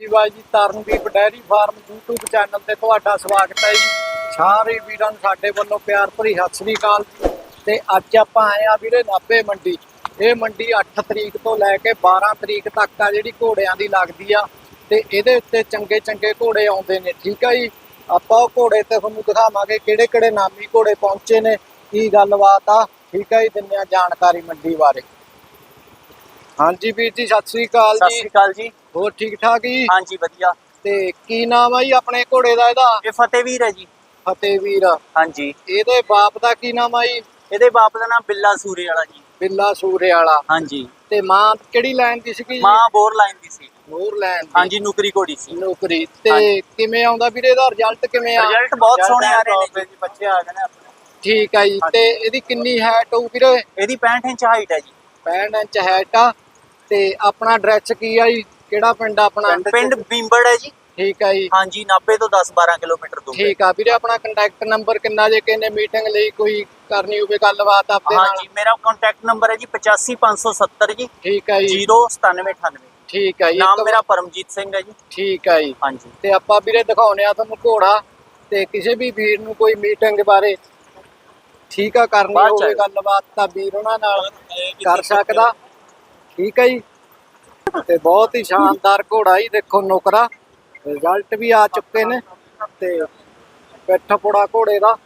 ਜੀ ਬਾਈ ਜੀ Tarandeep dairy farm YouTube channel ਤੇ ਤੁਹਾਡਾ ਸਵਾਗਤ ਹੈ ਜੀ। ਸਾਰੇ ਵੀਰਾਂ ਨੂੰ ਸਾਡੇ ਵੱਲੋਂ ਪਿਆਰ ਭਰੀ ਸਤਿ ਸ੍ਰੀ ਅਕਾਲ ਤੇ ਅੱਜ ਆਪਾਂ ਆਏ ਆ ਵੀਰੇ ਨਾਭੇ ਮੰਡੀ ਇਹ ਮੰਡੀ 8 ਤਰੀਕ ਤੋਂ ਲੈ ਕੇ 12 ਤਰੀਕ ਤੱਕ ਆ ਜਿਹੜੀ ਘੋੜਿਆਂ ਦੀ ਲੱਗਦੀ ਆ। ਤੇ ਇਹਦੇ ਉੱਤੇ ਚੰਗੇ ਚੰਗੇ ਘੋੜੇ ਆਉਂਦੇ ਨੇ, ਠੀਕ ਆ ਜੀ? ਆਪਾਂ ਉਹ ਘੋੜੇ ਤੇ ਤੁਹਾਨੂੰ ਦਿਖਾਵਾਂਗੇ ਕਿਹੜੇ ਕਿਹੜੇ ਨਾਮੀ ਘੋੜੇ ਪਹੁੰਚੇ ਨੇ, ਕੀ ਗੱਲਬਾਤ ਆ, ਠੀਕ ਆ ਜੀ? ਦਿੰਦੇ ਆ ਜਾਣਕਾਰੀ ਮੰਡੀ ਬਾਰੇ। ਹਾਂਜੀ ਵੀਰ ਜੀ, ਸਤਿ ਸ੍ਰੀ ਅਕਾਲ ਸਤਿ ਸ਼੍ਰੀ ਅਕਾਲ ਜੀ। ਹੋਰ ਠੀਕ ਠਾਕ ਜੀ? ਹਾਂਜੀ ਵਧੀਆ। ਤੇ ਕੀ ਨਾਮ ਆ ਜੀ ਆਪਣੇ ਘੋੜੇ ਦਾ ਇਹਦਾ? ਇਹ ਫਤਿਹਵੀਰ ਹੈ ਜੀ। ਫਤਿਹਵੀਰ। ਹਾਂਜੀ। ਇਹਦੇ ਬਾਪ ਦਾ ਕੀ ਨਾਮ ਆ ਜੀ? ਇਹਦੇ ਬਾਪ ਦਾ ਨਾਮ ਬਿੱਲਾ ਸੂਰੇ ਵਾਲਾ ਜੀ। ਬਿੱਲਾ ਸੂਰੇ ਵਾਲਾ ਹਾਂਜੀ। ਤੇ ਮਾਂ ਕਿਹੜੀ ਲਾਈਨ ਦੀ ਸੀਗੀ ਜੀ? ਮਾਂ ਬੋਰ ਲਾਈਨ ਦੀ ਸੀ। ਨੂਰ ਲਾਈਨ ਹਾਂਜੀ ਨੁਕਰੀ ਘੋੜੀ ਸੀ। ਨੌਕਰੀ। ਤੇ। ਕਿਵੇਂ ਆਉਂਦਾ ਵੀਰੇ ਇਹਦਾ? ਰਿਜ਼ਲਟ ਕਿਵੇਂ ਆ? ਰਿਜ਼ਲਟ ਬਹੁਤ ਸੋਹਣੇ ਆ ਰਹੇ ਨੇ ਜੀ। ਬੱਚੇ ਆ ਗਏ ਨੇ ਆਪਣੇ। ਠੀਕ ਆ ਜੀ। ਤੇ ਇਹਦੀ ਕਿੰਨੀ ਹਾਈਟ ਹੋਊ ਵੀਰੇ? ਇਹਦੀ 65 ਇੰਚ ਹਾਈਟ ਹੈ ਜੀ। 65 ਇੰਚ ਹਾਈਟ ਆ। ਤੇ ਆਪਣਾ ਐਡਰੈਸ ਕੀ ਆ ਜੀ? ਕਿਹੜਾ ਪਿੰਡ ਆ ਆਪਣਾ? ਪਿੰਡ ਬੀਂਬੜ ਹੈ ਜੀ। ਠੀਕ ਆ ਜੀ। ਹਾਂਜੀ 90 ਤੋਂ 10 12 ਕਿਲੋਮੀਟਰ ਦੂਰ ਹੈ। ਠੀਕ ਆ। ਵੀਰੇ ਆਪਣਾ ਕੰਟੈਕਟ ਨੰਬਰ ਕਿੰਨਾ ਜੇ ਕਿਨੇ ਮੀਟਿੰਗ ਲਈ ਕੋਈ ਕਰਨੀ ਹੋਵੇ ਗੱਲਬਾਤ ਆਪਦੇ ਨਾਲ? ਹਾਂਜੀ ਮੇਰਾ ਕੰਟੈਕਟ ਨੰਬਰ ਹੈ ਜੀ 85570 ਜੀ। ਠੀਕ ਆ ਜੀ। 09798 ਠੀਕ ਆ ਜੀ। ਨਾਮ ਮੇਰਾ ਪਰਮਜੀਤ ਸਿੰਘ ਹੈ ਜੀ। ਠੀਕ ਆ ਜੀ। ਹਾਂਜੀ। ਤੇ ਆਪਾਂ ਵੀਰੇ ਦਿਖਾਉਨੇ ਆ ਤੁਹਾਨੂੰ ਘੋੜਾ ਤੇ ਕਿਸੇ ਵੀ ਵੀਰ ਨੂੰ ਕੋਈ ਮੀਟਿੰਗ ਬਾਰੇ ਠੀਕ ਆ ਕਰਨੀ ਹੋਵੇ। ਗੱਲਬਾਤ ਤਾਂ ਵੀਰ ਉਹਨਾਂ ਨਾਲ ਕਰ ਸਕਦਾ। ਠੀਕ ਹੈ ਜੀ। ਤੇ ਬਹੁਤ ਹੀ ਸ਼ਾਨਦਾਰ ਘੋੜਾ ਹੀ ਦੇਖੋ ਨੁਕਰਾ। ਰਿਜ਼ਲਟ ਵੀ ਆ ਚੁੱਕੇ ਨੇ ਤੇ ਪਿੱਠ ਪੁੜਾ ਘੋੜੇ ਦਾ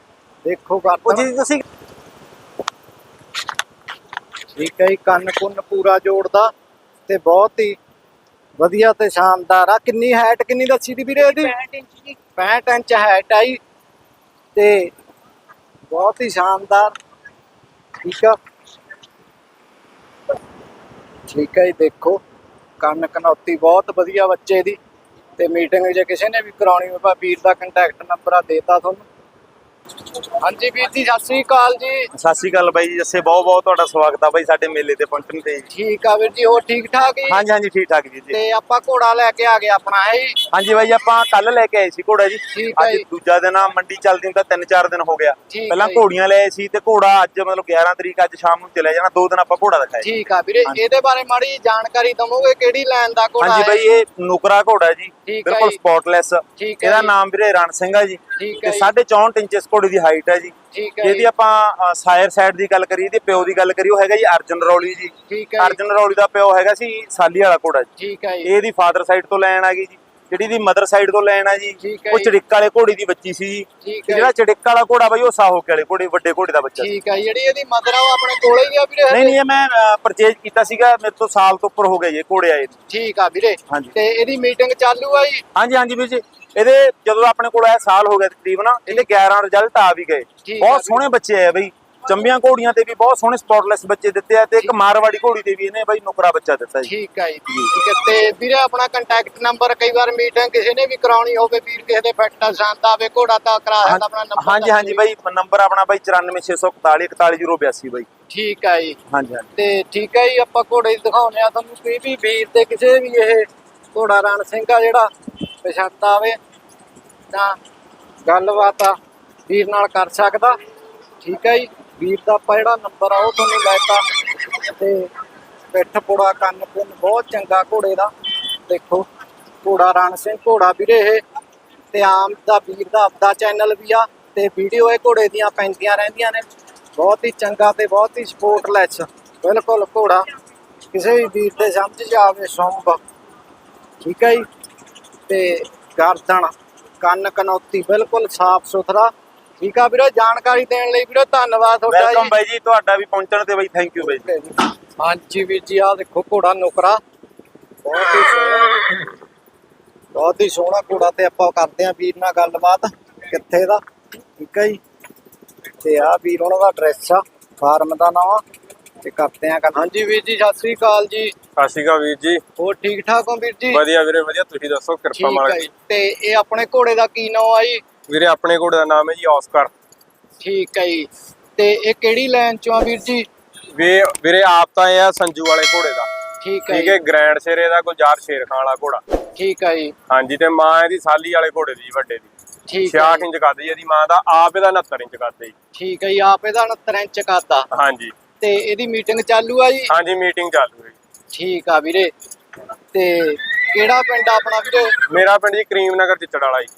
ਦੇਖੋ ਉਹ ਕਰਦਾ ਜੀ ਤੁਸੀਂ ਠੀਕ ਹੈ ਕੰਨ ਕੁੰਨ ਪੂਰਾ ਜੋੜਦਾ ਤੇ ਬਹੁਤ ਹੀ ਵਧੀਆ ਤੇ ਸ਼ਾਨਦਾਰ ਆ। ਕਿੰਨੀ ਹਾਈਟ ਕਿੰਨੀ ਦੱਸੀ ਦੀ ਵੀਰੇ ਇਹਦੀ? 65 ਇੰਚ ਜੀ। 65 ਇੰਚ ਹਾਈਟ ਆਈ ਤੇ ਬਹੁਤ ਹੀ ਸ਼ਾਨਦਾਰ। ਠੀਕ ਆ? ਠੀਕ ਹੈ ਜੀ ਦੇਖੋ। ਕੰਨ ਕਨੌਤੀ ਬਹੁਤ ਵਧੀਆ ਬੱਚੇ ਦੀ। ਤੇ ਮੀਟਿੰਗ ਜੇ ਕਿਸੇ ਨੇ ਵੀ ਕਰਾਉਣੀ ਹੋਵੇ ਵੀਰ ਦਾ ਕੰਟੈਕਟ ਨੰਬਰ ਆ, ਦੇਤਾ ਤੁਹਾਨੂੰ। ਹਾਂਜੀ ਵੀਰ ਜੀ ਸਤਿ ਸ੍ਰੀ ਅਕਾਲ ਜੀ ਸਤਿ ਸ਼੍ਰੀ ਅਕਾਲ ਬਾਈ ਜੀ ਜੱਸੇ ਬਹੁਤ ਬਹੁਤ ਤੁਹਾਡਾ ਸਵਾਗਤ ਆ ਬਾਈ ਸਾਡੇ ਮੇਲੇ ਤੇ ਪਹੁੰਚਣ ਤੇ ਠੀਕ ਆ ਵੀਰ ਜੀ ਹੋਰ ਠੀਕ ਠਾਕ ਜੀ ਹਾਂਜੀ ਹਾਂਜੀ ਠੀਕ ਠਾਕ ਜੀ ਜੀ ਤੇ ਆਪਾਂ ਘੋੜਾ ਲੈ ਕੇ ਆ ਗਏ ਆਪਣਾ ਹੈ ਜੀ ਹਾਂਜੀ ਬਾਈ ਆਪਾਂ ਕੱਲ ਲੈ ਕੇ ਆਏ ਸੀ ਘੋੜਾ ਜੀ ਠੀਕ ਹੈ ਅੱਜ ਜੀ। ਦੂਜਾ ਦਿਨ ਆ ਮੰਡੀ ਚੱਲਦੀ ਨੂੰ ਤਾਂ 3-4 ਦਿਨ ਹੋ ਗਿਆ ਠੀਕ ਪਹਿਲਾਂ ਹੈ ਜੀ। ਘੋੜੀਆਂ ਲਏ ਸੀ ਤੇ ਘੋੜਾ ਅੱਜ ਮਤਲਬ 11 ਤਰੀਕ ਅੱਜ ਸ਼ਾਮ ਨੂੰ ਚਲੇ ਜਾਣਾ ਦੋ ਦਿਨ ਆਪਾਂ ਘੋੜਾ ਦਿਖਾਇਆ ਜੀ। ਠੀਕ ਆ ਵੀਰੇ ਹਾਂਜੀ। ਇਹਦੇ ਬਾਰੇ ਮਾੜੀ ਜਿਹੀ ਜਾਣਕਾਰੀ ਦਵੋਗੇ ਕਿਹੜੀ ਲਾਈਨ ਦਾ ਘੋੜਾ ਹਾਂਜੀ ਹੈ ਬਾਈ ਇਹ ਨੁਕਰਾ ਘੋੜਾ ਜੀ ਠੀਕ ਹੈ ਬਿਲਕੁਲ ਜੀ। ਸਪੌਟਲੈਸ ਠੀਕ ਹੈ ਇਹਦਾ ਜੀ। ਨਾਮ ਵੀਰੇ ਰਣ ਸਿੰਘ ਆ ਜੀ ਠੀਕ ਹੈ ਤੇ ਜੀ। 64 ਇੰਚ ਇਸ ਘੋੜੇ ਦੀ ਹਾਈਟ ਹੈ ਜੀ। ਠੀਕ ਹੈ ਜਿਹਦੀ। ਆਪਾਂ ਸਾਇਰ ਸਾਈਡ ਦੀ ਗੱਲ ਕਰੀਏ ਤੇ ਪਿਓ ਦੀ ਗੱਲ ਕਰੀਏ ਉਹ ਹੈਗਾ ਜੀ ਅਰਜਨ ਰੌਲੀ ਜੀ। ਠੀਕ ਹੈ ਜੀ। ਅਰਜਨ ਰੌਲੀ ਦਾ ਪਿਓ ਹੈਗਾ ਸੀ ਸਾਲੀ ਵਾਲਾ ਘੋੜਾ ਜੀ। ਠੀਕ ਹੈ ਜੀ। ਇਹ ਦੀ ਫਾਦਰ ਸਾਈਡ ਤੋਂ ਲੈਣ ਆ ਗਈ ਜੀ। ਜਿਹੜੀ ਦੀ ਮਦਰ ਸਾਈਡ ਤੋਂ ਲੈਣ ਆ ਜੀ ਉਹ। ਚੜਿੱਕ ਵਾਲੇ ਘੋੜੀ ਦੀ ਬੱਚੀ ਸੀ ਜੀ ਜਿਹੜਾ ਚੜਿੱਕ ਵਾਲਾ ਘੋੜਾ ਬਾਈ ਉਹ ਸਾਹੋਕੇ ਵਾਲੇ ਘੋੜੇ ਵੱਡੇ ਘੋੜੇ ਦਾ ਬੱਚਾ ਠੀਕ ਹੈ ਜਿਹੜੀ ਇਹਦੀ ਮਦਰ ਆ ਉਹ ਆਪਣੇ ਕੋਲੇ ਹੀ ਆ ਵੀਰੇ ਨਹੀਂ? ਨਹੀਂ ਮੈਂ ਪਰਚੇਜ ਕੀਤਾ ਸੀਗਾ ਮੇਰੇ ਤੋਂ ਸਾਲ ਤੋਂ ਉੱਪਰ ਹੋ ਗਿਆ ਜੀ ਘੋੜੇ ਆਏ। ਠੀਕ ਆ ਵੀਰੇ। ਤੇ ਇਹਦੀ ਮੀਟਿੰਗ ਚਾਲੂ ਆ ਜੀ ਹਾਂਜੀ ਹਾਂਜੀ ਵੀਰ ਜੀ ਇਹਦੇ ਜਦੋਂ ਆਪਣੇ ਕੋਲ ਆਇਆ ਸਾਲ ਹੋ ਗਿਆ ਤਕਰੀਬਨ ਇਹਦੇ 11 ਰਿਜ਼ਲਟ ਆ ਵੀ ਗਏ ਬਹੁਤ। ਸੋਹਣੇ ਬੱਚੇ ਆਏ ਬਈ ਚੰਬੀਆਂ ਘੋੜੀਆਂ ਤੇ ਵੀ ਬਹੁਤ ਸੋਹਣੇ ਸਪੌਟਲੈਸ ਬੱਚੇ ਦਿੱਤੇ ਆ ਤੇ ਇੱਕ ਮਾਰਵਾੜੀ ਘੋੜੀ ਤੇ ਵੀ ਇਹਨੇ ਬਈ ਨੁਕਰਾ ਬੱਚਾ ਦਿੱਤਾ ਜੀ। ਠੀਕ ਹੈ ਜੀ। ਠੀਕ ਹੈ। ਤੇ ਵੀਰੇ ਆਪਣਾ ਕੰਟੈਕਟ ਨੰਬਰ ਕਈ ਵਾਰ ਮੀਟਿੰਗ ਕਿਸੇ ਨੇ ਵੀ ਕਰਾਉਣੀ ਹੋਵੇ ਵੀਰ ਕਿਸੇ ਦੇ ਫਿੱਟ ਸ਼ਾਂਤ ਆਵੇ ਘੋੜਾ ਤਾਂ ਕਰਾ ਸਕਦਾ ਆਪਣਾ ਨੰਬਰ ਹਾਂਜੀ ਹਾਂਜੀ ਬਾਈ ਨੰਬਰ ਆਪਣਾ ਬਾਈ 94641 41082 ਬਾਈ। ਠੀਕ ਹੈ ਜੀ। ਹਾਂਜੀ ਤੇ ਠੀਕ ਹੈ ਜੀ ਆਪਾਂ ਘੋੜੇ ਦੀ ਦਿਖਾਉਨੇ ਆ ਤੁਹਾਨੂੰ। ਕੋਈ ਵੀ ਵੀਰ ਤੇ ਕਿਸੇ ਵੀ ਇਹ ਘੋੜਾ ਰਣ ਸਿੰਘ ਆ ਜਿਹੜਾ ਪਸੰਦ ਆਵੇ ਤਾਂ ਗੱਲਬਾਤ ਆ ਵੀਰ ਨਾਲ ਕਰ ਸਕਦਾ। ਠੀਕ ਹੈ ਜੀ। ਵੀਰ ਦਾ ਆਪਾਂ ਜਿਹੜਾ ਨੰਬਰ ਆ ਉਹ ਤੁਹਾਨੂੰ ਲੈਤਾ ਤੇ ਪਿੱਠ ਪੁੜਾ, ਕੰਨ ਕੁੰਨ ਬਹੁਤ ਚੰਗਾ ਘੋੜੇ ਦਾ। ਦੇਖੋ, ਘੋੜਾ ਰਣ ਸਿੰਘ, ਘੋੜਾ ਵੀਰੇ ਇਹ। ਤੇ ਆਮ ਦਾ ਵੀਰ ਦਾ ਆਪਦਾ ਚੈਨਲ ਵੀ ਆ ਤੇ ਵੀਡੀਓ ਇਹ ਘੋੜੇ ਦੀਆਂ ਪੈਂਦੀਆਂ ਰਹਿੰਦੀਆਂ ਨੇ। ਬਹੁਤ ਹੀ ਚੰਗਾ ਤੇ ਬਹੁਤ ਹੀ ਸਪੋਰਟਲੈਸ ਬਿਲਕੁਲ ਘੋੜਾ। ਕਿਸੇ ਵੀ ਵੀਰ ਦੇ ਸਮਝ ਜਾਵੇ ਆਵੇ ਸੰਭ ਠੀਕ ਹੈ ਜੀ? ਤੇ ਗਰਦਨ, ਕੰਨ ਕਨੌਤੀ, ਬਿਲਕੁਲ ਸਾਫ਼ ਸੁਥਰਾ ਠੀਕ ਆ ਵੀਰੇ ਜਾਣਕਾਰੀ ਦੇਣ ਲਈ ਵੀਰੇ ਧੰਨਵਾਦ ਤੁਹਾਡਾ ਵੈਲਕਮ ਬਾਈ ਜੀ ਤੁਹਾਡਾ ਵੀ ਪਹੁੰਚਣ ਤੇ ਬਾਈ ਥੈਂਕ ਯੂ ਬਾਈ ਜੀ। ਹਾਂਜੀ ਵੀਰ ਜੀ ਆ ਦੇਖੋ ਘੋੜਾ ਨੁਕਰਾ। ਬਹੁਤ ਹੀ ਸੋਹਣਾ। ਬਹੁਤ ਹੀ ਸੋਹਣਾ ਘੋੜਾ ਤੇ ਆਪਾਂ ਕਰਦੇ ਆਂ ਵੀਰ ਨਾਲ ਗੱਲਬਾਤ। ਕਿੱਥੇ ਦਾ? ਠੀਕ ਹੈ ਜੀ। ਤੇ ਆ ਵੀਰ ਉਹਨਾਂ ਦਾ ਐਡਰੈਸ ਆ ਫਾਰਮ ਦਾ ਨਾਮ ਆ ਤੇ ਕਰਦੇ ਆਂ ਗੱਲ। ਹਾਂਜੀ ਵੀਰ ਜੀ ਸਤਿ ਸ੍ਰੀ ਅਕਾਲ ਜੀ। ਸਤਿ ਸ਼੍ਰੀ ਅਕਾਲ ਵੀਰ ਜੀ। ਹੋਰ ਠੀਕ ਠਾਕ ਹੋ ਵੀਰ ਜੀ? ਵਧੀਆ ਵੀਰੇ ਵਧੀਆ ਤੁਸੀਂ ਦੱਸੋ ਕਿਰਪਾ ਮਾਲਕ ਜੀ। ਦੀ। ਤੇ ਇਹ ਆਪਣੇ ਘੋੜੇ ਦਾ ਕੀ ਨਾਮ ਆ ਜੀ? ਵੀਰੇ ਆਪਣੇ ਘੋੜੇ ਦਾ ਨਾਮ ਹੈ ਜੀ ਆਸਕਰ ਠੀਕ ਹੈ ਜੀ। ਤੇ ਇਹ ਕਿਹੜੀ ਲਾਈਨ ਚੋਂ ਆ ਵੀਰ ਜੀ? ਵੀ ਵੀਰੇ ਆਪ ਤਾਂ ਇਹ ਆ ਸੰਜੂ ਵਾਲੇ ਘੋੜੇ ਦਾ। ਠੀਕ ਹੈ ਠੀਕ ਹੈ ਗ੍ਰੈਂਡ ਸਿਰੇ ਦਾ ਗੁਲਜ਼ਾਰ ਸ਼ੇਰ ਖਾਨ ਵਾਲਾ ਘੋੜਾ। ਠੀਕ ਹੈ ਜੀ। ਹਾਂਜੀ ਤੇ ਮਾਂ ਇਹਦੀ ਸਾਲੀ ਵਾਲੇ ਘੋੜੇ ਦੀ ਵੱਡੇ ਦੀ। ਠੀਕ ਹੈ 66 ਜੀ, ਇੰਚ ਕੱਦ ਜੀ ਇਹਦੀ ਮਾਂ ਦਾ ਆਪ ਇਹਦਾ 69 ਇੰਚ ਕੱਦ ਜੀ। ਠੀਕ ਹੈ ਜੀ ਆਪ ਇਹਦਾ 69 ਇੰਚ ਕਰਦਾ ਹਾਂਜੀ। ਤੇ ਇਹਦੀ ਮੀਟਿੰਗ ਚਾਲੂ ਆ ਜੀ? ਹਾਂਜੀ ਮੀਟਿੰਗ ਚਾਲੂ ਹੈ। ਠੀਕ ਆ ਵੀਰੇ। ਤੇ ਕਿਹੜਾ ਪਿੰਡ ਆ ਆਪਣਾ ਵੀਰੇ? ਮੇਰਾ ਪਿੰਡ ਜੀ ਕਰੀਮ ਨਗਰ ਵਾਲਾ ਜੀ।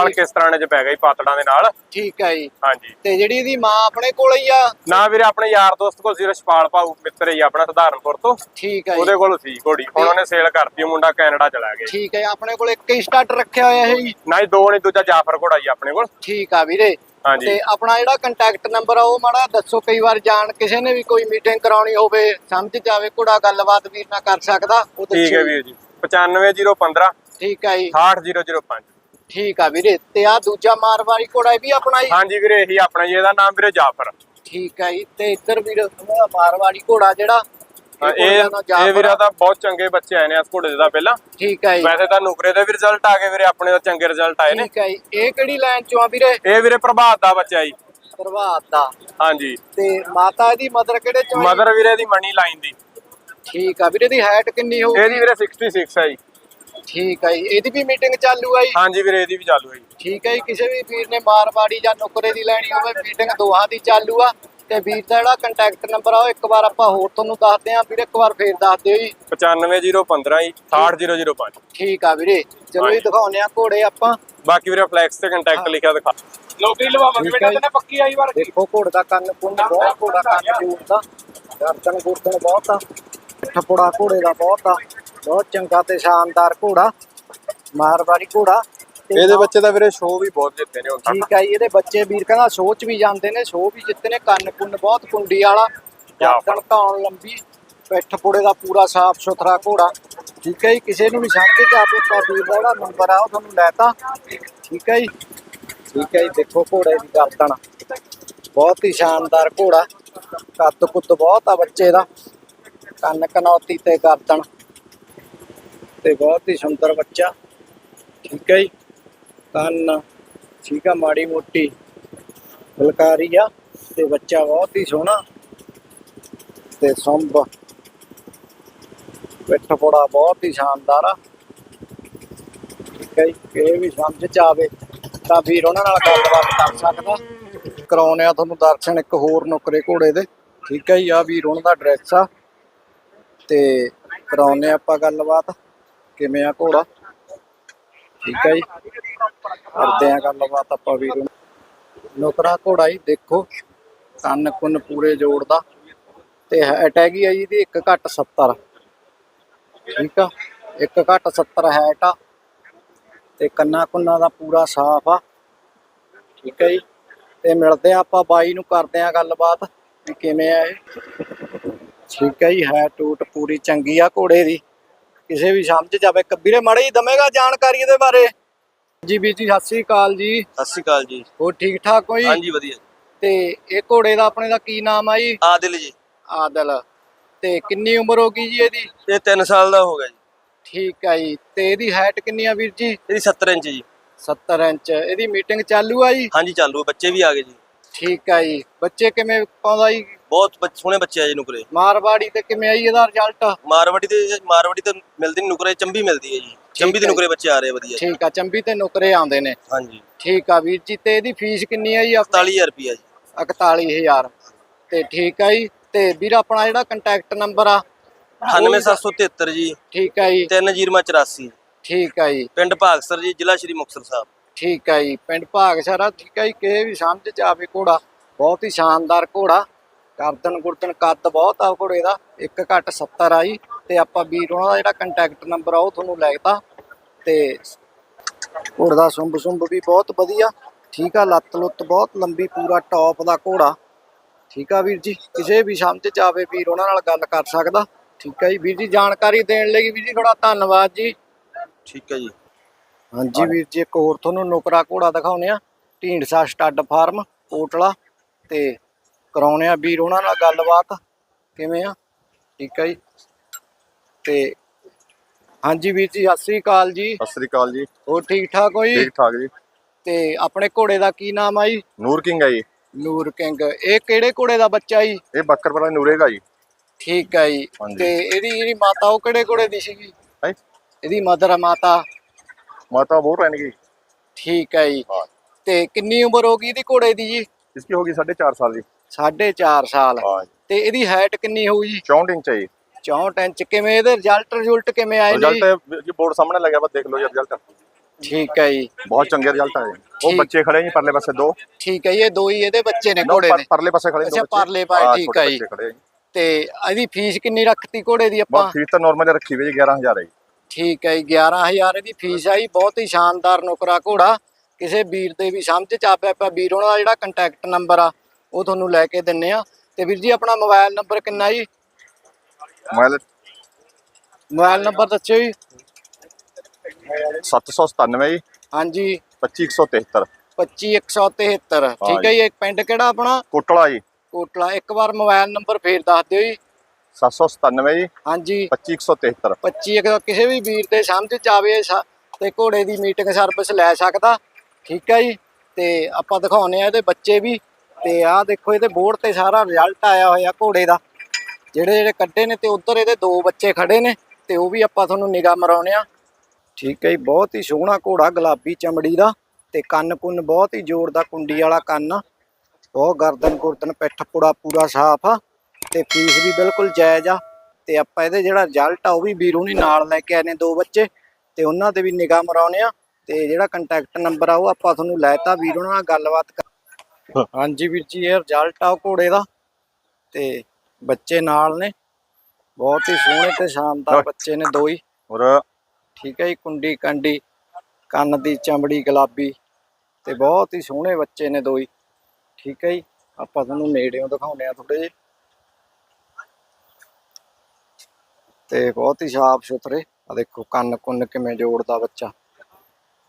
ਹਲਕੇ ਸਤਰਾਣੇ ਚ ਪੈ ਗਿਆ ਜੀ ਪਾਤੜਾਂ ਦੇ ਨਾਲ। ਠੀਕ ਹੈ ਜੀ। ਹਾਂਜੀ। ਤੇ ਜਿਹੜੀ ਇਹਦੀ ਮਾਂ ਆਪਣੇ ਕੋਲ ਹੀ ਆ? ਨਾ ਵੀਰੇ ਆਪਣੇ ਯਾਰ ਦੋਸਤ ਕੋਲ ਸੀ ਰਸ਼ਪਾਲ ਭਾਊ ਮਿੱਤਰ ਹੀ ਆਪਣਾ ਸਧਾਰਨਪੁਰ ਤੋਂ। ਠੀਕ ਹੈ ਜੀ। ਉਹਦੇ ਕੋਲ ਸੀ ਘੋੜੀ। ਹੁਣ ਉਹਨੇ ਸੇਲ ਕਰਤੀ ਮੁੰਡਾ ਕੈਨੇਡਾ ਚਲਾ ਗਿਆ। ਠੀਕ ਹੈ ਆਪਣੇ ਕੋਲ ਇੱਕ ਹੀ ਸਟਾਰਟ ਰੱਖਿਆ ਹੋਇਆ ਹੈ ਜੀ। ਨਾ ਜੀ ਦੋ ਨਹੀਂ ਦੂਜਾ ਜਾਫਰ ਘੋੜਾ ਜੀ ਆਪਣੇ ਕੋਲ। ਠੀਕ ਆ ਵੀਰੇ। ਹਾਂਜੀ। ਤੇ ਆਪਣਾ ਜਿਹੜਾ ਕੰਟੈਕਟ ਨੰਬਰ ਆ ਉਹ ਮਾੜਾ ਦੱਸੋ ਕਈ ਵਾਰ ਜਾਣ ਕਿਸੇ ਨੇ ਵੀ ਕੋਈ ਮੀਟਿੰਗ ਕਰਾਉਣੀ ਹੋਵੇ ਸਮਝ ਜਾਵੇ ਕੁੜਾ ਗੱਲਬਾਤ ਵੀਰ ਨਾਲ ਕਰ ਸਕਦਾ ਉਹ ਠੀਕ ਦੱਸੋ ਹੈ ਜੀ। ਵੀਰ ਜੀ। 95015 ਠੀਕ ਹੈ ਜੀ। 68005 ਠੀਕ ਆ ਵੀਰੇ ਤੇ ਆ ਦੂਜਾ ਮਾਰਵਾੜੀ ਘੋੜਾ ਇਹ ਵੀ ਆਪਣਾ ਹੀ? ਹਾਂਜੀ ਵੀਰੇ ਇਹੀ ਆਪਣਾ ਜੀ ਇਹਦਾ ਨਾਮ ਵੀਰੇ ਜਾਫਰ। ਠੀਕ ਹੈ ਜੀ ਤੇ ਇੱਧਰ ਵੀਰ ਮਾਰਵਾੜੀ ਘੋੜਾ ਜਿਹੜਾ ਇਹ ਦਾ ਇਹ ਵੀਰਾ ਆ। ਤਾਂ ਬਹੁਤ ਚੰਗੇ ਬੱਚੇ ਆਏ ਨੇ ਇਸ ਘੋੜੇ ਦੇ ਪਹਿਲਾਂ। ਠੀਕ ਹੈ ਜੀ। ਵੈਸੇ ਤਾਂ ਨੁਕਰੇ ਦੇ ਵੀ ਰਿਜ਼ਲਟ ਆ ਗਏ ਵੀਰੇ ਆਪਣੇ ਦਾ ਚੰਗੇ ਰਿਜ਼ਲਟ ਆਏ ਨੇ। ਠੀਕ ਹੈ ਜੀ ਇਹ ਕਿਹੜੀ ਲਾਈਨ ਚੋਂ ਆ ਵੀਰੇ? ਇਹ ਵੀਰੇ ਪ੍ਰਭਾਤ ਦਾ ਬੱਚਾ ਜੀ। ਪ੍ਰਭਾਤ ਦਾ। ਹਾਂਜੀ। ਤੇ ਮਾਤਾ ਇਹਦੀ ਮਦਰ ਕਿਹੜੇ ਚੋਂ ਆ? ਮਦਰ ਵੀਰੇ ਦੀ ਮਣੀ ਲਾਈਨ ਦੀ। ਠੀਕ ਆ ਵੀਰੇ ਦੀ ਹਾਈਟ ਕਿੰਨੀ ਹੋਊ ਇਹਦੀ ਵੀਰੇ 66 ਹੈ ਜੀ। ਠੀਕ ਹੈ ਜੀ। ਇਹਦੀ ਵੀ ਮੀਟਿੰਗ ਚਾਲੂ ਆ ਜੀ? ਹਾਂਜੀ ਵੀਰੇ ਇਹਦੀ ਵੀ ਚਾਲੂ ਹੈ ਜੀ। ਠੀਕ ਹੈ ਜੀ। ਕਿਸੇ ਵੀ ਵੀਰ ਨੇ ਮਾਰਵਾੜੀ ਜਾਂ ਨੁਕਰੇ ਦੀ ਲੈਣੀ ਹੋਵੇ ਮੀਟਿੰਗ ਦੋਹਾਂ ਦੀ ਚਾਲੂ ਆ। ਤੇ ਵੀਰ ਦਾ ਜਿਹੜਾ ਕੰਟੈਕਟ ਨੰਬਰ ਆ ਉਹ ਇੱਕ ਵਾਰ ਆਪਾਂ ਹੋਰ ਤੁਹਾਨੂੰ ਦੱਸਦੇ ਆਂ। ਵੀਰ ਇੱਕ ਵਾਰ ਫੇਰ ਦੱਸ ਦਿਓ ਜੀ। 95015 ਜੀ 68005 ਠੀਕ ਆ ਵੀਰੇ। ਚਲੋ ਜੀ ਦਿਖਾਉਂਦੇ ਆ ਘੋੜੇ ਆਪਾਂ। ਬਾਕੀ ਵੀਰੇ ਫਲੈਕਸ ਤੇ ਕੰਟੈਕਟ ਲਿਖਿਆ ਦਿਖਾ। ਨੌਕਰੀ ਲਵਾਵਾਂਗੇ ਹੈ ਬੇਟਾ ਤੈਨੂੰ ਪੱਕੀ ਆਈ ਵਾਰ ਦੇਖੋ ਘੋੜ ਦਾ ਕੰਨ ਕੁੰਨ ਬਹੁਤ ਘੋੜਾ ਕੰਨ ਜੂਰ ਦਾ ਗਰਦਨ ਗੁਰਦਨ ਬਹੁਤ ਆ। ਠਪੜਾ ਘੋੜੇ ਦਾ ਬਹੁਤ ਆ। ਬਹੁਤ ਚੰਗਾ ਤੇ ਸ਼ਾਨਦਾਰ ਘੋੜਾ ਮਾਰਵਾੜੀ ਘੋੜਾ ਤੇ ਇਹਦੇ ਬੱਚੇ ਦਾ ਵੀਰੇ ਸ਼ੋਅ ਵੀ ਬਹੁਤ ਜਿੱਤੇ ਨੇ ਹੁਣ ਤੱਕ ਠੀਕ ਹੈ ਜੀ ਇਹਦੇ ਬੱਚੇ ਵੀਰ ਕਹਿੰਦਾ ਸ਼ੋਅ ਚ ਵੀ ਜਾਂਦੇ ਨੇ ਸ਼ੋਅ ਵੀ ਜਿੱਤੇ ਨੇ ਕੰਨ ਕੁੰਨ ਬਹੁਤ ਕੁੰਡੀ ਵਾਲਾ ਗਰਦਨ ਧੌਣ ਲੰਬੀ ਪਿੱਠ ਪੁੜੇ ਦਾ ਪੂਰਾ ਸਾਫ਼ ਸੁਥਰਾ ਘੋੜਾ। ਠੀਕ ਹੈ ਜੀ ਕਿਸੇ ਨੂੰ ਵੀ ਸਮਝ ਕੇ ਆਪੇ ਤਾਂ ਵੀਰ ਦਾ ਜਿਹੜਾ ਨੰਬਰ ਆ ਉਹ ਤੁਹਾਨੂੰ ਲੈਤਾ। ਠੀਕ ਹੈ ਜੀ ਠੀਕ ਹੈ ਜੀ ਦੇਖੋ ਘੋੜੇ ਦੀ ਗਰਦਨ ਬਹੁਤ ਹੀ ਸ਼ਾਨਦਾਰ ਘੋੜਾ। ਕੱਦ ਕੁੱਦ ਬਹੁਤ ਆ ਬੱਚੇ ਦਾ। ਕੰਨ ਕਨੌਤੀ ਤੇ ਗਰਦਨ। ਤੇ ਬਹੁਤ ਹੀ ਸੁੰਦਰ ਬੱਚਾ। ਠੀਕ ਹੈ ਜੀ? ਕੰਨ ਠੀਕ ਆ, ਮਾੜੀ ਮੋਟੀ ਫੁਲਕਾਰੀ ਆ ਤੇ ਬੱਚਾ ਬਹੁਤ ਹੀ ਸੋਹਣਾ ਤੇ ਸੰਭ ਪਿੱਠ ਪੋੜਾ ਬਹੁਤ ਹੀ ਸ਼ਾਨਦਾਰ ਆ। ਠੀਕ ਹੈ ਜੀ? ਇਹ ਵੀ ਸਮਝ ਚ ਆਵੇ ਤਾਂ ਵੀਰ ਉਹਨਾਂ ਨਾਲ ਗੱਲਬਾਤ ਕਰ ਸਕਦਾ। ਕਰਾਉਣੇ ਆ ਤੁਹਾਨੂੰ ਦਰਸ਼ਨ ਇੱਕ ਹੋਰ ਨੁਕਰੇ ਘੋੜੇ ਦੇ। ਠੀਕ ਹੈ ਜੀ? ਆ ਵੀਰ ਉਹਨਾਂ ਦਾ ਐਡਰੈਸ ਆ ਤੇ ਕਰਾਉਣੇ ਆਪਾਂ ਗੱਲਬਾਤ। ਕਿਵੇਂ ਆ ਘੋੜਾ? ਠੀਕ ਹੈ ਜੀ। ਕਰਦੇ ਆ ਗੱਲਬਾਤ ਆਪਾਂ ਵੀਰ ਨੂੰ। ਨੁਕਰਾ ਘੋੜਾ ਹੀ ਦੇਖੋ, ਕੰਨ ਕੁੰਨ ਪੂਰੇ ਜੋੜ ਦਾ। ਤੇ ਹੈਟ ਹੈਗੀ ਆ ਜੀ ਦੀ 1 ਘੱਟ 70 ਠੀਕ ਆ? 1 ਘੱਟ 70 ਹੈਟ ਆ। ਤੇ ਕੰਨਾ ਕੁੰਨਾ ਦਾ ਪੂਰਾ ਸਾਫ਼ ਆ। ਠੀਕ ਹੈ ਜੀ। ਤੇ ਮਿਲਦੇ ਆ ਆਪਾਂ ਬਾਈ ਨੂੰ, ਕਰਦੇ ਆ ਗੱਲਬਾਤ ਵੀ ਕਿਵੇਂ ਆ ਇਹ। ਠੀਕ ਹੈ ਜੀ ਹੈ ਟੂਟ ਪੂਰੀ ਚੰਗੀ ਆ ਘੋੜੇ ਦੀ। ਕਿਸੇ ਵੀ ਸਮਝ ਜਾਵੇ ਕਬੀਰੇ ਮਾੜੇ ਹੀ ਦਮੇਗਾ ਜਾਣਕਾਰੀ ਇਹਦੇ ਬਾਰੇ। ਜੀ ਵੀਰ ਜੀ ਸਤਿ ਸ੍ਰੀ ਅਕਾਲ ਜੀ। ਸਤਿ ਸ਼੍ਰੀ ਅਕਾਲ ਜੀ। ਹੋਰ ਠੀਕ ਠਾਕ ਹੋ ਜੀ ਹਾਂਜੀ ਵਧੀਆ। ਤੇ ਇਹ ਘੋੜੇ ਦਾ ਆਪਣੇ ਦਾ ਕੀ ਨਾਮ ਆ ਜੀ? ਆਦਿਲ ਜੀ। ਆਦਲ। ਤੇ ਕਿੰਨੀ ਉਮਰ ਹੋ ਗਈ ਜੀ ਇਹਦੀ? ਇਹ 3 ਸਾਲ ਦਾ ਹੋ ਗਿਆ ਜੀ। ਠੀਕ ਆ ਜੀ। ਤੇ ਇਹਦੀ ਹਾਈਟ ਕਿੰਨੀ ਆ ਵੀਰ ਜੀ? ਇਹਦੀ 70 ਇੰਚ ਜੀ। 70 ਇੰਚ। ਇਹਦੀ ਮੀਟਿੰਗ ਚਾਲੂ ਆ ਜੀ? ਹਾਂਜੀ ਚਾਲੂ ਬੱਚੇ ਵੀ ਆ ਗਏ ਜੀ। ਠੀਕ ਆ ਜੀ। ਬੱਚੇ ਕਿਵੇਂ ਪਾਉਂਦਾ ਜੀ? ਬਹੁਤ ਬੱਚ- ਸੋਹਣੇ ਬੱਚੇ ਆ ਜੀ ਨੁਕਰੇ। ਮਾਰਵਾੜੀ ਤੇ ਕਿਵੇਂ ਆਈ ਇਹਦਾ ਰਿਜ਼ਲਟ ਮਾਰਵਾੜੀ ਤੇ ਮਾਰਵਾੜੀ ਤੇ ਮਿਲਦੀ ਨੀ ਨੁਕਰੇ ਚੰਬੀ ਮਿਲਦੀ ਹੈ ਜੀ। ਚੰਬੀ ਦੇ। ਨੁਕਰੇ ਬੱਚੇ ਆ ਰਹੇ ਆ ਵਧੀਆ ਜੀ। ਠੀਕ ਆ ਚੰਬੀ ਤੇ ਨੁਕਰੇ ਆਉਂਦੇ ਨੇ। ਹਾਂਜੀ। ਠੀਕ ਆ ਵੀਰ ਜੀ ਤੇ ਇਹਦੀ ਫੀਸ ਕਿੰਨੀ ਆ ਜੀ ਆਪਣੀ? 47000 ਰੁਪਿਆ ਜੀ। 41000 ਤੇ ਠੀਕ ਆ ਜੀ ਤੇ ਵੀਰ ਆਪਣਾ ਜਿਹੜਾ ਕੰਟੈਕਟ ਨੰਬਰ ਆ? 98773 ਜੀ। ਠੀਕ ਆ ਜੀ। 3084 ਠੀਕ ਆ ਜੀ। ਪਿੰਡ ਭਾਗਸਰ ਜੀ ਜ਼ਿਲ੍ਹਾ ਸ਼੍ਰੀ ਮੁਕਤਸਰ ਸਾਹਿਬ। ਠੀਕ ਹੈ ਜੀ ਪਿੰਡ ਭਾਗਸ਼ਾਰਾ ਠੀਕ ਹੈ ਜੀ ਕਿਸੇ ਵੀ ਸਮਝ ਚ ਆਵੇ ਘੋੜਾ ਬਹੁਤ ਹੀ ਸ਼ਾਨਦਾਰ ਘੋੜਾ। ਗਰਦਨ ਗੁਰਦਨ ਕੱਦ ਬਹੁਤ ਆ ਘੋੜੇ ਦਾ 1 ਘੱਟ 70 ਆ ਜੀ ਤੇ ਆਪਾਂ ਵੀਰ ਉਹਨਾਂ ਦਾ ਜਿਹੜਾ ਕੰਟੈਕਟ ਨੰਬਰ ਆ ਉਹ ਤੁਹਾਨੂੰ ਲੈਤਾ ਤੇ ਘੋੜੇ ਦਾ ਸੁੰਬ ਸੁੰਬ ਵੀ ਬਹੁਤ ਵਧੀਆ ਠੀਕ ਆ ਲੱਤ ਲੁੱਤ ਬਹੁਤ ਲੰਬੀ ਪੂਰਾ ਟੌਪ ਦਾ ਘੋੜਾ ਠੀਕ ਆ ਵੀਰ ਜੀ ਕਿਸੇ ਵੀ ਸਮਝ ਚ ਆਵੇ ਵੀਰ ਉਹਨਾਂ ਨਾਲ ਗੱਲ ਕਰ ਸਕਦਾ ਠੀਕ ਹੈ ਜੀ ਵੀਰ ਜੀ ਜਾਣਕਾਰੀ ਦੇਣ ਲਈ ਵੀਰ ਜੀ ਥੋੜਾ ਧੰਨਵਾਦ ਜੀ। ਠੀਕ ਹੈ ਜੀ। ਹਾਂਜੀ ਵੀਰ ਜੀ ਇੱਕ ਹੋਰ ਤੁਹਾਨੂੰ ਨੁਕਰਾ ਘੋੜਾ ਦਿਖਾਉਨੇ ਆ ਢੀਂਡਸਾ ਸਟੱਡ ਫਾਰਮ ਕੋਟਲਾ ਤੇ ਕਰਾਉਨੇ ਆ ਵੀਰ ਉਹਨਾਂ ਨਾਲ ਗੱਲਬਾਤ। ਕਿਵੇਂ ਆ? ਠੀਕ ਹੈ ਜੀ। ਤੇ ਹਾਂਜੀ ਵੀਰ ਜੀ ਸਤਿ ਸ੍ਰੀ ਅਕਾਲ ਜੀ। ਸਤਿ ਸ੍ਰੀ ਅਕਾਲ ਜੀ। ਹੋਰ ਠੀਕ ਠਾਕ ਹੋ ਜੀ? ਠੀਕ ਠਾਕ ਜੀ। ਤੇ ਆਪਣੇ ਘੋੜੇ ਦਾ ਕੀ ਨਾਮ ਆ ਜੀ? ਨੂਰ ਕਿੰਗ ਹੈ ਜੀ। ਨੂਰ ਕਿੰਗ। ਇਹ ਕਿਹੜੇ ਘੋੜੇ ਦਾ ਬੱਚਾ ਜੀ? ਇਹ ਬੱਕਰਪੁਰਾ ਨੂਰੇਗਾ ਜੀ। ਠੀਕ ਹੈ ਜੀ। ਹਾਂਜੀ। ਤੇ ਇਹਦੀ ਜਿਹੜੀ ਮਾਤਾ ਉਹ ਕਿਹੜੇ ਘੋੜੇ ਦੀ ਸੀਗੀ? ਹੈ? ਇਹਦੀ ਮਦਰ ਮਾਤਾ। ਮਾਤਾ ਬਹੁਤ ਰਹਿਣਗੀ। ਠੀਕ ਹੈ ਜੀ। ਹਾਂ। ਤੇ ਕਿੰਨੀ ਉਮਰ ਹੋ ਗਈ ਇਹਦੀ ਘੋੜੇ ਦੀ ਜੀ? ਇਸ ਕੀ ਹੋਗੀ 4.5 ਸਾਲ ਦੀ? 4.5 ਸਾਲ। ਤੇ ਇਹਦੀ ਹਾਈਟ ਕਿੰਨੀ ਹੋਊ ਜੀ? 64 ਇੰਚ ਹੈ 64 ਇੰਚ। ਕਿਵੇਂ ਇਹਦੇ ਰਿਜ਼ਲਟ ਰਿਜ਼ਲਟ ਕਿਵੇਂ ਆਏ ਜੀ? ਰਿਜ਼ਲਟ ਜੀ ਬੋਰਡ ਸਾਹਮਣੇ ਲੱਗਿਆ ਵਾ ਦੇਖ ਲਓ ਜੀ ਰਿਜ਼ਲਟ ਠੀਕ ਹੈ ਜੀ। ਬਹੁਤ ਚੰਗੇ ਰਿਜ਼ਲਟ ਆਏ ਉਹ ਬੱਚੇ ਖੜੇ ਜੀ ਪਰਲੇ ਪਾਸੇ ਦੋ। ਠੀਕ ਹੈ ਜੀ, ਇਹ ਦੋ ਹੀ ਇਹਦੇ ਬੱਚੇ ਨੇ ਘੋੜੇ ਨੇ ਪਰਲੇ ਪਾਸੇ ਖੜੇ ਦੋ ਪਰਲੇ ਪਾਸੇ, ਠੀਕ ਛੋਟੇ ਜੀ। ਤੇ ਇਹਦੀ ਫੀਸ ਕਿੰਨੀ ਰੱਖਤੀ ਘੋੜੇ ਦੀ ਆਪਾਂ? ਫੀਸ ਤਾਂ ਨਾਰਮਲ ਰੱਖੀ ਹੋਈ 11000 ਹੈ ਠੀਕ ਹੈ ਜੀ 11000 ਇਹਦੀ ਫੀਸ ਆਈ ਬਹੁਤ ਹੀ ਸ਼ਾਨਦਾਰ ਨੁਕਰਾ ਘੋੜਾ। ਕਿਸੇ ਵੀਰ ਦੇ ਵੀ ਸਮਝ ਚ ਆਪਿਆ ਪਿਆ ਵੀਰ ਉਹਨਾਂ ਦਾ ਜਿਹੜਾ ਕੰਟੈਕਟ ਨੰਬਰ ਆ ਉਹ ਤੁਹਾਨੂੰ ਲੈ ਕੇ ਦਿੰਨੇ ਆ। ਤੇ ਵੀਰ ਜੀ ਆਪਣਾ ਮੋਬਾਈਲ ਨੰਬਰ ਕਿੰਨਾ ਜੀ? ਮੋਬਾਈਲ ਮੋਬਾਈਲ ਨੰਬਰ ਦੱਸਿਓ ਜੀ। 797 ਜੀ ਹਾਂਜੀ। 25173 25173 ਠੀਕ ਹੈ ਜੀ। ਇੱਕ ਪਿੰਡ ਕਿਹੜਾ ਆਪਣਾ? ਕੋਟਲਾ ਜੀ। ਕੋਟਲਾ। ਇੱਕ ਵਾਰ ਮੋਬਾਈਲ ਨੰਬਰ ਫੇਰ ਦੱਸ ਦਿਓ ਜੀ। 797 ਜੀ ਹਾਂਜੀ। 25173 25 ਇੱਕ ਕਿਸੇ ਵੀ ਵੀਰ ਦੇ ਸਮਝ ਚ ਆਵੇ ਤੇ ਘੋੜੇ ਦੀ ਮੀਟਿੰਗ ਸਰਵਿਸ ਲੈ ਸਕਦਾ। ਠੀਕ ਹੈ ਜੀ? ਤੇ ਆਪਾਂ ਦਿਖਾਉਨੇ ਆ ਇਹਦੇ ਬੱਚੇ ਵੀ। ਤੇ ਆਹ ਦੇਖੋ, ਇਹਦੇ ਬੋਰਡ ਤੇ ਸਾਰਾ ਰਿਜ਼ਲਟ ਆਇਆ ਹੋਇਆ ਘੋੜੇ ਦਾ। ਜਿਹੜੇ ਜਿਹੜੇ ਕੱਢੇ ਨੇ ਤੇ ਉੱਧਰ ਇਹਦੇ ਦੋ ਬੱਚੇ ਖੜੇ ਨੇ, ਤੇ ਉਹ ਵੀ ਆਪਾਂ ਤੁਹਾਨੂੰ ਨਿਗਾਹ ਮਰਾਉਨੇ ਆ। ਠੀਕ ਹੈ ਜੀ, ਬਹੁਤ ਹੀ ਸੋਹਣਾ ਘੋੜਾ, ਗੁਲਾਬੀ ਚਮੜੀ ਦਾ। ਤੇ ਕੰਨ ਕੁੰਨ ਬਹੁਤ ਹੀ ਜ਼ੋਰ ਦਾ ਕੁੰਡੀ ਵਾਲਾ ਕੰਨ ਆ। ਬਹੁਤ ਗਰਦਨ ਗੁਰਦਨ, ਪਿੱਠ ਪੂੜਾ ਪੂਰਾ ਸਾਫ਼ ਆ। ਤੇ ਫੀਸ ਵੀ ਬਿਲਕੁਲ ਜਾਇਜ਼ ਆ। ਤੇ ਆਪਾਂ ਇਹਦੇ ਜਿਹੜਾ ਰਿਜ਼ਲਟ ਆ, ਉਹ ਵੀ ਵੀਰੋਂ ਨਹੀਂ ਨਾਲ ਲੈ ਕੇ ਆਏ ਨੇ ਦੋ ਬੱਚੇ। ਤੇ ਉਹਨਾਂ ਤੇ ਵੀ ਨਿਗਾਹ ਮਰਾਉਨੇ ਆ। ਤੇ ਜਿਹੜਾ ਕੰਟੈਕਟ ਨੰਬਰ ਆ ਉਹ ਆਪਾਂ ਤੁਹਾਨੂੰ ਲੈਤਾ ਵੀਰੋਂ ਨਾਲ ਗੱਲਬਾਤ ਕਰ ਹਾਂਜੀ ਵੀਰ ਜੀ ਇਹ ਰਿਜ਼ਲਟ ਆ ਘੋੜੇ ਦਾ। ਤੇ ਬੱਚੇ ਨਾਲ ਨੇ। ਬਹੁਤ ਹੀ ਸੋਹਣੇ ਤੇ ਸ਼ਾਨਦਾਰ ਬੱਚੇ ਨੇ ਦੋ ਹੀ ਔਰ ਠੀਕ ਹੈ ਜੀ ਕੁੰਡੀ ਕੰਡੀ ਕੰਨ ਦੀ ਚਮੜੀ ਗੁਲਾਬੀ ਤੇ ਬਹੁਤ ਹੀ ਸੋਹਣੇ ਬੱਚੇ ਨੇ ਦੋ ਹੀ ਠੀਕ ਹੈ ਜੀ ਆਪਾਂ ਤੁਹਾਨੂੰ ਨੇੜਿਓਂ ਦਿਖਾਉਂਦੇ ਆ ਥੋੜੇ ਜਿਹੇ। ਤੇ ਬਹੁਤ ਹੀ ਸਾਫ਼ ਸੁਥਰੇ ਆ ਦੇਖੋ ਕੰਨ ਕੁੰਨ ਕਿਵੇਂ ਜੋੜਦਾ ਬੱਚਾ।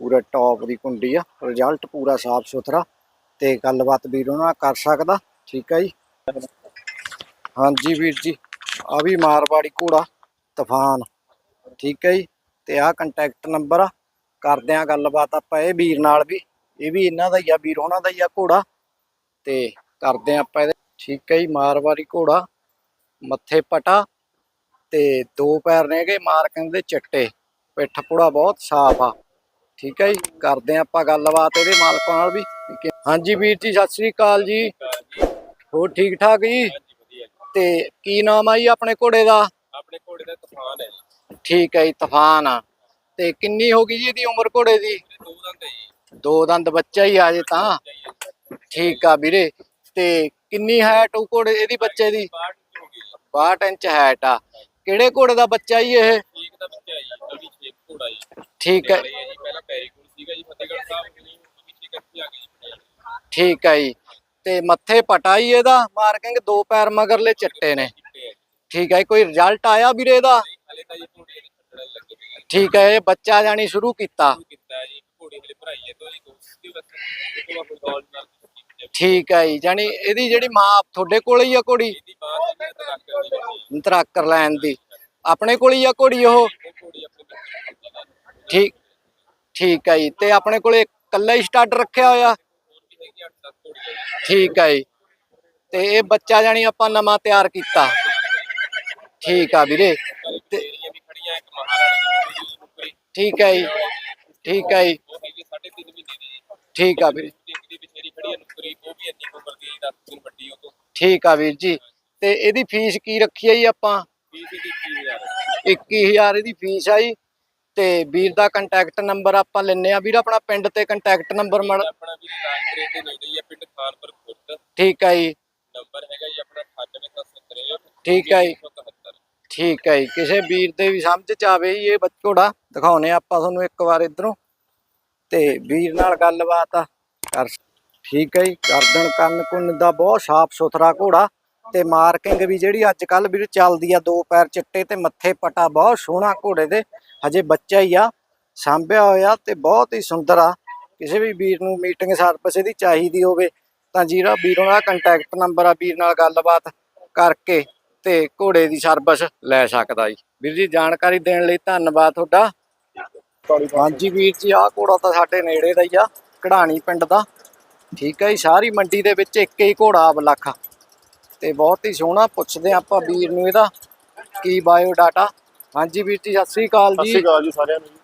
ਪੂਰੇ ਟੌਪ ਦੀ ਕੁੰਡੀ ਆ ਰਿਜ਼ਲਟ ਪੂਰਾ ਸਾਫ਼ ਸੁਥਰਾ ਤੇ ਗੱਲਬਾਤ ਵੀਰ ਉਹਨਾਂ ਨਾਲ ਕਰ ਸਕਦਾ, ਠੀਕ ਹੈ ਜੀ? ਹਾਂਜੀ ਵੀਰ ਜੀ ਆ ਵੀ ਮਾਰਵਾੜੀ ਘੋੜਾ, ਤੂਫਾਨ, ਠੀਕ ਹੈ ਜੀ? ਤੇ ਆਹ ਕੰਟੈਕਟ ਨੰਬਰ ਆ, ਕਰਦੇ ਆ ਗੱਲਬਾਤ ਆਪਾਂ ਇਹ ਵੀਰ ਨਾਲ ਵੀ, ਇਹ ਵੀ ਇਹਨਾਂ ਦਾ ਹੀ ਆ, ਵੀਰ ਉਹਨਾਂ ਦਾ ਹੀ ਆ ਘੋੜਾ, ਤੇ ਕਰਦੇ ਆ ਆਪਾਂ ਇਹਦੇ, ਠੀਕ ਹੈ ਜੀ, ਮਾਰਵਾੜੀ ਘੋੜਾ, ਮੱਥੇ ਪਟਾ, ਤੇ ਦੋ ਪੈਰ ਨੇਗੇ ਮਾਰਕਿੰਗ ਦੇ ਚਿੱਟੇ, ਪਿੱਠ ਪੁੜਾ ਬਹੁਤ ਸਾਫ਼ ਆ। ਠੀਕ ਹੈ ਜੀ ਕਰਦੇ ਆ ਆਪਾਂ ਗੱਲਬਾਤ ਇਹਦੇ ਮਾਲਕਾਂ ਨਾਲ ਵੀ। ਹਾਂਜੀ ਵੀਰ ਜੀ ਸਤਿ ਸ੍ਰੀ ਅਕਾਲ ਜੀ। ਹੋਰ ਠੀਕ ਠਾਕ ਜੀ? ਤੇ ਕੀ ਨਾਮ ਆ ਜੀ ਆਪਣੇ ਘੋੜੇ ਦਾ? ਆਪਣੇ ਘੋੜੇ ਦਾ ਤੂਫਾਨ ਹੈ ਠੀਕ ਹੈ ਜੀ ਤੂਫਾਨ ਆ। ਤੇ ਕਿੰਨੀ ਹੋ ਗਈ ਜੀ ਇਹਦੀ ਉਮਰ ਘੋੜੇ ਦੀ? ਦੋ ਦੰਦ ਹੈ ਜੀ। ਦੋ ਦੰਦ ਬੱਚਾ ਹੀ ਆ ਜੇ ਤਾਂ। ਠੀਕ ਆ ਵੀਰੇ। ਤੇ ਕਿੰਨੀ ਹਾਈਟ ਉਹ ਘੋੜੇ ਇਹਦੀ ਬੱਚੇ ਦੀ? 62 ਹੋ ਗਈ ਜੀ। 62 ਇੰਚ ਹਾਈਟ ਆ। ਕਿਹੜੇ ਘੋੜੇ ਦਾ ਬੱਚਾ ਜੀ ਇਹ? ਠੀਕ ਦਾ ਬੱਚਾ ਜੀ ਘੋੜਾ ਜੀ ਠੀਕ ਹੈ। ਜੀ ਪਹਿਲਾਂ ਪੈਰੀ ਕੋਲ ਸੀਗਾ ਜੀ ਫਤਿਹਗੜ੍ਹ ਸਾਹਿਬ ਕਿ ਨਹੀਂ ਪਿੱਛੇ ਕਿੱਥੇ ਆ ਗਈ ਜੀ ਪਟਿਆਲੇ ਠੀਕ ਹੈ ਜੀ। ਤੇ ਮੱਥੇ ਪਟਾ ਹੀ ਇਹਦਾ ਮਾਰਕਿੰਗ ਦੋ ਪੈਰ ਮਗਰਲੇ ਚਿੱਟੇ ਨੇ। ਠੀਕ ਹੈ ਕੋਈ ਰਿਜ਼ਲਟ ਆਇਆ ਵੀਰੇ ਇਹਦਾ? ਹਲੇ ਤਾਂ ਜੀ ਘੋੜੇ ਦੇ ਛੱਡਣ ਲੱਗੇ ਠੀਕ ਹੈ ਇਹ ਬੱਚਾ ਜਾਣੀ ਸ਼ੁਰੂ ਕੀਤਾ। ਜੀ ਘੋੜੇ ਹਲੇ ਭਰਾਈ ਹੈ ਤੋਂ ਜੀ ਬਸ ਨਾਲ ਠੀਕ ਹੈ ਜੀ ਜਾਣੀ ਇਹਦੀ ਜਿਹੜੀ ਮਾਂ ਤੁਹਾਡੇ ਕੋਲ ਹੀ ਆ ਘੋੜੀ? ਤਰਾਕਰ ਲੈਣ ਦੀ। ਆਪਣੇ ਕੋਲ ਹੀ ਆ ਘੋੜੀ ਉਹ ਉਹ ਘੋੜੀ ਆਪਣੇ ਕੋਲ ਠੀਕ ਠੀਕ ਹੈ ਜੀ। ਤੇ ਆਪਣੇ ਕੋਲੇ ਇਕੱਲਾ ਹੀ ਸਟੱਡ ਰੱਖਿਆ ਹੋਇਆ? ਹੋਰ ਵੀ ਹੈਗੀ 8-7 ਘੋੜੀਆਂ ਜੀ ਠੀਕ ਹੈ ਜੀ। ਤੇ ਇਹ ਬੱਚਾ ਜਾਣੀ ਆਪਾਂ ਨਵਾਂ ਤਿਆਰ ਕੀਤਾ। ਠੀਕ ਆ ਵੀਰੇ। ਤੇ ਠੀਕ ਹੈ ਜੀ। ਠੀਕ ਹੈ ਜੀ। ਉਹ ਹੈਗੀ 3.5 ਮਹੀਨੇ ਦੀ ਜੀ ਠੀਕ ਆ ਵੀਰੇ। ਇੱਕ ਦੀ ਵਿਚੇਰੀ ਖੜੀ ਹੈ ਨੁਕਰੀ ਉਹ ਵੀ ਇੰਨੀ ਕੁ ਉਮਰ ਦੀ 10 ਦਿਨ ਵੱਡੀ ਉਹ ਤੋਂ ਠੀਕ ਆ ਵੀਰ ਜੀ। ਤੇ ਇਹਦੀ ਫੀਸ ਕੀ ਰੱਖੀ ਹੈ ਜੀ ਆਪਾਂ? ਫੀਸ ਦੀ 20000 21000 ਇਹਦੀ ਫੀਸ ਆ ਜੀ। ਤੇ ਵੀਰ ਦਾ ਕੰਟੈਕਟ ਨੰਬਰ ਆਪਾਂ ਲੈਨੇ ਆ ਵੀਰ ਆਪਣਾ ਪਿੰਡ ਤੇ ਕੰਟੈਕਟ ਨੰਬਰ ਮੜ ਆਪਣਾ ਵੀ ਰਾਜਪੁਰੇ ਦੇ ਨੇੜੇ ਹੀ ਹੈ ਪਿੰਡ ਖਾਨਪੁਰ ਖੁਰਦ। ਠੀਕ ਹੈ ਜੀ। ਨੰਬਰ ਹੈਗਾ ਜੀ ਆਪਣਾ 9870 ਠੀਕ ਹੈ ਜੀ। ਠੀਕ ਹੈ ਜੀ। ਕਿਸੇ ਵੀਰ ਦੇ ਵੀ ਸਮਝ ਚ ਆਵੇ ਇਹ ਬੱਚੋੜਾ ਦਿਖਾਉਨੇ ਆ ਆਪਾਂ ਤੁਹਾਨੂੰ ਇੱਕ ਵਾਰ ਇਧਰੋਂ। ਤੇ ਵੀਰ ਨਾਲ ਗੱਲਬਾਤ ਆ ਕਰ ਠੀਕ ਹੈ ਜੀ। ਗਰਦਨ ਕੰਨ ਕੁੰਨ ਦਾ ਬਹੁਤ ਸਾਫ਼ ਸੁਥਰਾ ਘੋੜਾ ਤੇ ਮਾਰਕਿੰਗ ਵੀ ਜਿਹੜੀ ਅੱਜ ਕੱਲ ਵੀਰ ਚੱਲਦੀ ਆ ਦੋ ਪੈਰ ਚਿੱਟੇ ਤੇ ਮੱਥੇ ਪਟਾ ਬਹੁਤ ਸੋਹਣਾ ਘੋੜੇ ਦੇ। ਹਜੇ ਬੱਚਾ ਹੀ ਆ, ਸਾਂਭਿਆ ਹੋਇਆ ਤੇ ਬਹੁਤ ਹੀ ਸੁੰਦਰ ਆ। ਕਿਸੇ ਵੀ ਵੀਰ ਨੂੰ ਮੀਟਿੰਗ ਸਰਵਿਸ ਇਹਦੀ ਚਾਹੀਦੀ ਹੋਵੇ, ਤਾਂ ਜਿਹੜਾ ਵੀਰੋਂ ਦਾ ਕੰਟੈਕਟ ਨੰਬਰ ਆ ਵੀਰ ਨਾਲ ਗੱਲਬਾਤ ਕਰਕੇ ਤੇ ਘੋੜੇ ਦੀ ਸਰਵਿਸ ਲੈ ਸਕਦਾ ਜੀ। ਵੀਰ ਜੀ, ਜਾਣਕਾਰੀ ਦੇਣ ਲਈ ਧੰਨਵਾਦ ਤੁਹਾਡਾ। ਹਾਂਜੀ ਵੀਰ ਜੀ, ਆਹ ਘੋੜਾ ਤਾਂ ਸਾਡੇ ਨੇੜੇ ਦਾ ਹੀ ਆ, ਕਢਾਣੀ ਪਿੰਡ ਦਾ। ਠੀਕ ਹੈ ਜੀ, ਸਾਰੀ ਮੰਡੀ ਦੇ ਵਿੱਚ ਇੱਕ ਹੀ ਘੋੜਾ ਅਬਲਖ ਤੇ ਬਹੁਤ ਹੀ ਸੋਹਣਾ ਪੁੱਛਦੇ ਹਾਂ ਆਪਾਂ ਵੀਰ ਨੂੰ ਇਹਦਾ, ਕੀ ਬਾਇਓ ਡਾਟਾ ਹਾਂਜੀ ਵੀਰ ਜੀ ਸਤਿ ਸ੍ਰੀ ਅਕਾਲ ਸਤਿ ਸ਼੍ਰੀ ਜੀ ਅਕਾਲ ਜੀ ਸਾਰਿਆਂ ਨੂੰ ਜੀ।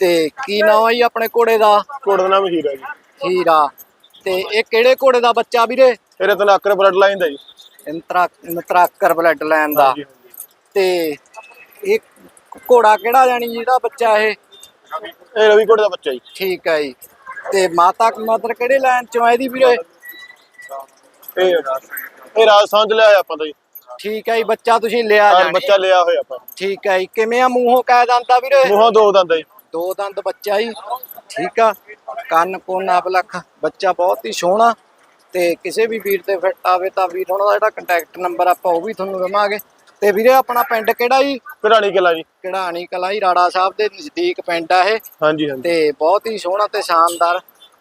ਤੇ ਕੀ ਨਾਮ ਹੈ ਜੀ ਆਪਣੇ ਘੋੜੇ ਦਾ? ਘੋੜੇ ਦਾ ਨਾਮ ਹੀਰਾ ਜੀ। ਹੀਰਾ। ਤੇ ਇਹ ਕਿਹੜੇ ਘੋੜੇ ਦਾ ਬੱਚਾ ਵੀਰੇ? ਇਹਦੇ ਤੋਂ ਨਾਕਰ ਬਲੱਡ ਲਾਈਨ ਦਾ ਜੀ। ਇੰਤਰਾ ਇੰਤਰਾਕਰ ਬਲੱਡ ਲਾਈਨ ਦਾ। ਹਾਂਜੀ, ਹਾਂਜੀ। ਤੇ ਇਹ ਘੋੜਾ ਕਿਹੜਾ ਜਾਣੀ ਜਿਹਦਾ ਬੱਚਾ ਇਹ? ਇਹ ਰਵੀ ਕੋਟ ਦਾ ਬੱਚਾ ਜੀ। ਠੀਕ ਹੈ ਜੀ। ਤੇ ਮਾਤਾ ਮਦਰ ਕਿਹੜੇ ਲਾਈਨ ਚੋਂ ਆ ਇਹਦੀ ਵੀਰੇ? ਇਹ ਇਹ ਰਾਜਸਥਾਨ ਚ ਲਿਆ ਹੋਇਆ ਆਪਾਂ ਤਾਂ ਜੀ। ਠੀਕ ਹੈ ਜੀ ਬੱਚਾ ਤੁਸੀਂ ਲਿਆ ਆਹ ਜਾਣੀ। ਬੱਚਾ ਲਿਆ ਹੋਇਆ ਆਪਾਂ। ਠੀਕ ਹੈ ਜੀ ਕਿਵੇਂ ਆ ਮੂੰਹੋਂ ਕਹਿ ਦੰਦਾ ਵੀਰੇ? ਮੂੰਹੋਂ ਦੋ ਦੰਦ ਆ ਜੀ। ਦੋ ਦੰਦ ਬੱਚਾ ਹੀ ਠੀਕ ਆ। ਕੰਨ ਕੋਨਾ ਬਲਖ ਬੱਚਾ ਬਹੁਤ ਹੀ ਸੋਹਣਾ। ਤੇ ਕਿਸੇ ਵੀ ਵੀਰ ਤੇ ਫਿੱਟ ਆਵੇ ਤਾਂ ਵੀਰ ਉਹਨਾਂ ਦਾ ਜਿਹੜਾ ਕੰਟੈਕਟ ਨੰਬਰ ਆਪਾਂ ਉਹ ਵੀ ਤੁਹਾਨੂੰ ਦਵਾਂਗੇ। ਤੇ ਵੀਰੇ ਆਪਣਾ ਪਿੰਡ ਕਿਹੜਾ ਜੀ? ਘਰਾਣੀ ਕਿਲਾ ਜੀ। ਕਿਹੜਾਣੀ ਕਲਾ ਹੀ ਰਾੜਾ ਸਾਹਿਬ ਦੇ ਨਜ਼ਦੀਕ ਪਿੰਡ ਆ ਇਹ। ਹਾਂਜੀ ਹਾਂਜੀ। ਤੇ ਬਹੁਤ ਹੀ ਸੋਹਣਾ ਤੇ ਸ਼ਾਨਦਾਰ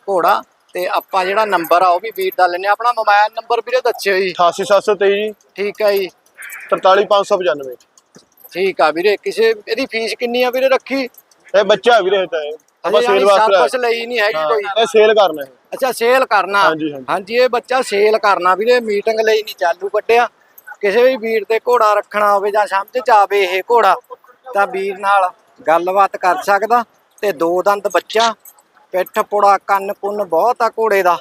ਘੋੜਾ। ਤੇ ਆਪਾਂ ਜਿਹੜਾ ਨੰਬਰ ਆ ਉਹ ਵੀ ਵੀਰ ਦਾ ਲੈਣੇ ਆਪਣਾ ਮੋਬਾਈਲ ਨੰਬਰ ਵੀਰੇ ਦੱਸਿਓ ਜੀ। 88723 ਜੀ। ਠੀਕ ਹੈ ਜੀ। 43595 ਠੀਕ ਆ ਵੀਰੇ ਕਿਸੇ ਇਹਦੀ ਫੀਸ ਕਿੰਨੀ ਆ ਵੀਰੇ ਰੱਖੀ? ਇਹ ਬੱਚਾ ਵੀਰੇ ਤਾਂ ਇਹ। ਆਪਾਂ ਸੇਲ ਵਾਸਤੇ ਆਇਆ। ਲਈ ਨਹੀਂ ਹੈਗੀ ਕੋਈ। ਇਹ ਸੇਲ ਕਰਨਾ ਹੈ ਅੱਛਾ ਸੇਲ ਕਰਨਾ। ਹਾਂਜੀ, ਹਾਂਜੀ। ਹਾਂਜੀ ਇਹ ਬੱਚਾ ਸੇਲ ਕਰਨਾ ਵੀਰੇ ਮੀਟਿੰਗ ਲਈ ਨਹੀਂ ਚਾਲੂ ਕੱਢਿਆ। ਕਿਸੇ ਵੀ ਵੀਰ ਤੇ ਘੋੜਾ ਰੱਖਣਾ ਹੋਵੇ ਜਾਂ ਸਮਝ ਚ ਆਵੇ ਇਹ ਘੋੜਾ ਤਾਂ ਵੀਰ ਨਾਲ ਗੱਲਬਾਤ ਕਰ ਸਕਦਾ। ਤੇ ਦੋ ਦੰਦ ਬੱਚਾ ਪਿੱਠ ਪੋੜਾ, ਕੰਨ ਕੁੰਨ ਬਹੁਤ ਆ ਘੋੜੇ ਦਾ।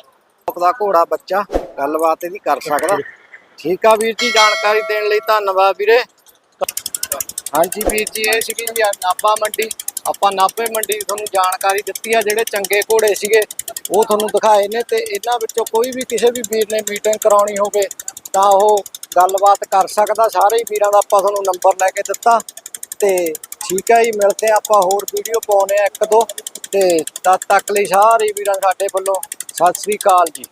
ਦਾ ਘੋੜਾ ਬੱਚਾ, ਗੱਲਬਾਤ ਇਹਦੀ ਕਰ ਸਕਦਾ। ਠੀਕ ਆ ਵੀਰ ਜੀ, ਜਾਣਕਾਰੀ ਦੇਣ ਲਈ ਧੰਨਵਾਦ ਵੀਰੇ। ਹਾਂਜੀ ਵੀਰ ਜੀ, ਇਹ ਸੀਗੀ ਜੀ ਨਾਭਾ ਮੰਡੀ। ਆਪਾਂ ਨਾਭੇ ਮੰਡੀ ਤੁਹਾਨੂੰ ਜਾਣਕਾਰੀ ਦਿੱਤੀ ਆ, ਜਿਹੜੇ ਚੰਗੇ ਘੋੜੇ ਸੀਗੇ, ਉਹ ਤੁਹਾਨੂੰ ਦਿਖਾਏ ਨੇ ਤੇ ਇਹਨਾਂ ਵਿੱਚੋਂ ਕੋਈ ਵੀ ਕਿਸੇ ਵੀ ਵੀਰ ਨੇ ਮੀਟਿੰਗ ਕਰਾਉਣੀ ਹੋਵੇ, ਤਾਂ ਉਹ ਗੱਲਬਾਤ ਕਰ ਸਕਦਾ। ਸਾਰੇ ਹੀ ਵੀਰਾਂ ਦਾ ਆਪਾਂ ਤੁਹਾਨੂੰ ਨੰਬਰ ਲੈ ਕੇ ਦਿੱਤਾ। ਤੇ ਠੀਕ ਹੈ ਜੀ, ਮਿਲਦੇ ਆ ਆਪਾਂ ਹੋਰ ਵੀਡੀਓ ਪਾਉਨੇ ਆ ਇੱਕ ਦੋ। ਤੇ ਤਦ ਤੱਕ ਲਈ ਸਾਰੇ ਵੀਰਾਂ ਸਾਡੇ ਵੱਲੋਂ ਸਤਿ ਸ੍ਰੀ ਅਕਾਲ ਜੀ।